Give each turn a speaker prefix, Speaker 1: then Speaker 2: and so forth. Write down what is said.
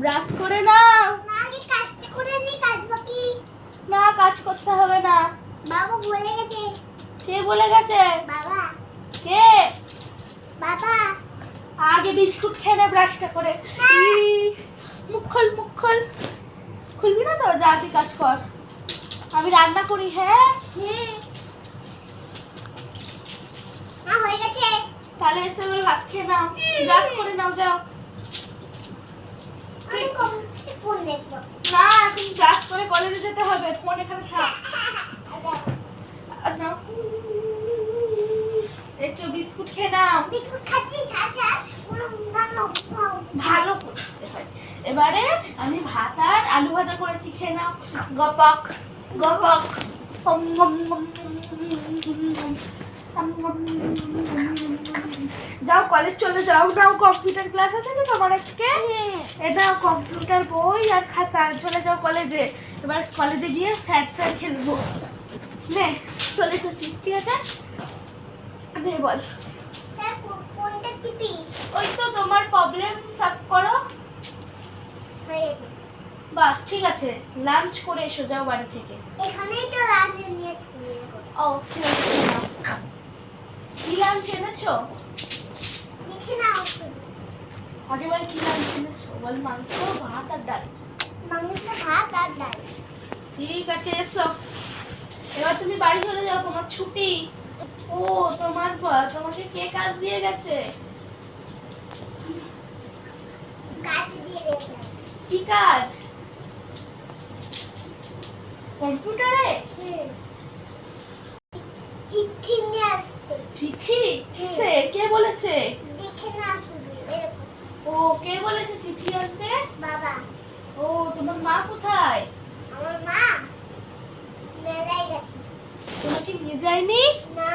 Speaker 1: Brush করে নাও।
Speaker 2: নি কাজ বাকি।
Speaker 1: না কাজ করতে হবে না।
Speaker 2: বাবা বলে গেছে।
Speaker 1: কে বলে গেছে?
Speaker 2: বাবা।
Speaker 1: কে?
Speaker 2: বাবা।
Speaker 1: আগে বিস্কুট খেয়ে নে ব্রাশটা করে। মুখ খোল মুখ খোল। খুলবি না তো? যা তুই কাজ কর। আমি রান্না করি হ্যাঁ?
Speaker 2: হয়ে গেছে।
Speaker 1: তাহলে এসে ভাত খেয়ে নাও। ব্রাশ করে নাও যাও। না এখন ক্লাস করে কলেজে যেতে হবে ফোন এখানে থাক একটু বিস্কুট খেয়ে নাও
Speaker 2: বিস্কুট খাচ্ছি
Speaker 1: ভালো করতে হয় এবারে আমি ভাত আর আলু ভাজা করেছি খেয়ে নাও গপক গপক গম গম গম গম গম যাও কলেজ চলে যাও। নাও কম্পিউটার ক্লাস আছে তো তোমার আজকে? এটা কম্পিউটার বই আর খাতা। চলে যাও কলেজে এবার কলেজে গিয়ে স্যার স্যার খেলব। নে চলে এসেছিস ঠিক আছে? নে বল। ওই তো তোমার প্রবলেম সলভ করো।
Speaker 2: হয়ে
Speaker 1: বাহ ঠিক আছে। লাঞ্চ করে এসো যাও বাড়ি থেকে।
Speaker 2: এখানেই তো রান্না নিয়ে এসেছি
Speaker 1: ও ঠিক আছে কি লাঞ্চ এনেছো?
Speaker 2: দেখে
Speaker 1: আগে বল কি এনেছো বল মাংস ভাত আর ডাল।
Speaker 2: মাংস ভাত আর ডাল।
Speaker 1: ঠিক আছে এসো। এবার তুমি বাড়ি চলে যাও তোমার ছুটি। ও তোমার তোমাকে কে কাজ দিয়ে গেছে?
Speaker 2: কাজ দিয়ে দিয়েছে
Speaker 1: কি কাজ? কম্পিউটারে?
Speaker 2: চিঠি নিয়ে আসতে।
Speaker 1: চিঠি? কে বলেছে? ও কে বলেছে চিঠি আনতে?
Speaker 2: বাবা।
Speaker 1: ও তোমার মা কোথায়?
Speaker 2: আমার মা মেলায় গেছে।
Speaker 1: তোমাকে নিয়ে যায়নি?
Speaker 2: না।